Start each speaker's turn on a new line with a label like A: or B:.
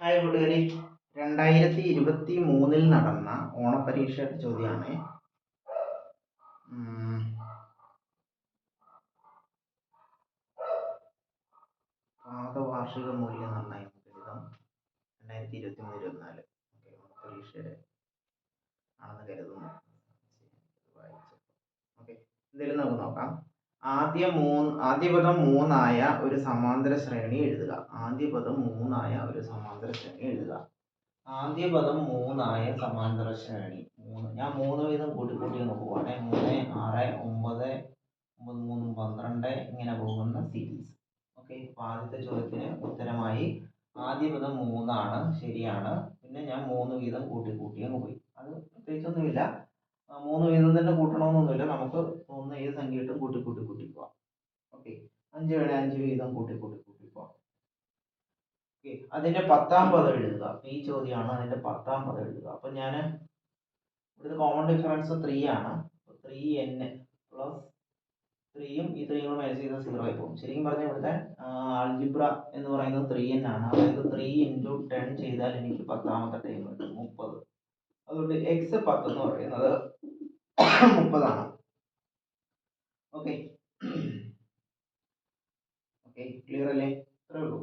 A: Hi കൂട്ടുകാരെ രണ്ടായിരത്തി ഇരുപത്തി മൂന്നിൽ നടന്ന ഓണപരീക്ഷയുടെ ചോദ്യമാണ് പാദവാർഷിക മൂല്യം മൂല്യനിർണയം ഗണിതം രണ്ടായിരത്തി ഇരുപത്തി മൂന്ന് ഇരുപത്തിനാല് ഓണപരീക്ഷയുടെ ആണെന്ന് കരുതുന്നു. ഓക്കെ എന്തെങ്കിലും നമുക്ക് നോക്കാം. ആദ്യ മൂന്ന് ആദ്യ പദം മൂന്നായ ഒരു സമാന്തര ശ്രേണി എഴുതുക. ആദ്യ പദം മൂന്നായ ഒരു സമാന്തര ശ്രേണി എഴുതുക. ആദ്യ പദം മൂന്നായ സമാന്തര ശ്രേണി. മൂന്ന്. ഞാൻ മൂന്ന് വീതം കൂട്ടി കൂട്ടി ഒന്ന് പോവാണേ മൂന്ന് ആറ് ഒമ്പത് ഒമ്പത് മൂന്നും പന്ത്രണ്ട് ഇങ്ങനെ പോകുന്ന സീരീസ് ഓക്കെ അപ്പോൾ ആദ്യത്തെ ചോദ്യത്തിന് ഉത്തരമായി ആദ്യ പദം മൂന്നാണ്. ശരിയാണ്. പിന്നെ ഞാൻ മൂന്ന് വീതം കൂട്ടി കൂട്ടി അങ്ങ് പോയി. അത് പ്രത്യേകിച്ചൊന്നുമില്ല. മൂന്ന് വീതം തന്നെ കൂട്ടണമെന്നൊന്നുമില്ല നമുക്ക് തോന്നുന്ന ഏത് സംഖ്യ ഇട്ടും കൂട്ടി കൂട്ടി കൂട്ടി പോവാം. ഓക്കെ അഞ്ച് വേണേ അഞ്ച് വീതം കൂട്ടി കൂട്ടി കൂട്ടി പോവാം. ഓക്കെ അതിന്റെ പത്താം പദം എഴുതുക. ഈ ചോദ്യമാണ് അതിന്റെ പത്താം പദം എഴുതുക. അപ്പൊ ഞാൻ ഇവിടുത്തെ കോമൺ ഡിഫറൻസ് ത്രീ ആണ്. ത്രീ എൻ പ്ലസ് ത്രീയും ഈ ത്രീയും മൈനസ് ചെയ്താൽ സീറോ ആയി പോകും. ശരിക്കും പറഞ്ഞാൽ ഇവിടുത്തെ ആൾജിബ്ര എന്ന് പറയുന്നത് ത്രീ എൻ ആണ്. അതായത് ത്രീ ഇന്റു ടെൻ ചെയ്താൽ എനിക്ക് പത്താമത്തെ ടൈം കിട്ടും. മുപ്പത്. അതുകൊണ്ട് എക്സ് പത്ത് എന്ന് പറയുന്നത് മുപ്പതാണ്. ഓക്കെ ഓക്കെ ക്ലിയർ അല്ലേ ഇത്രേ ഉള്ളൂ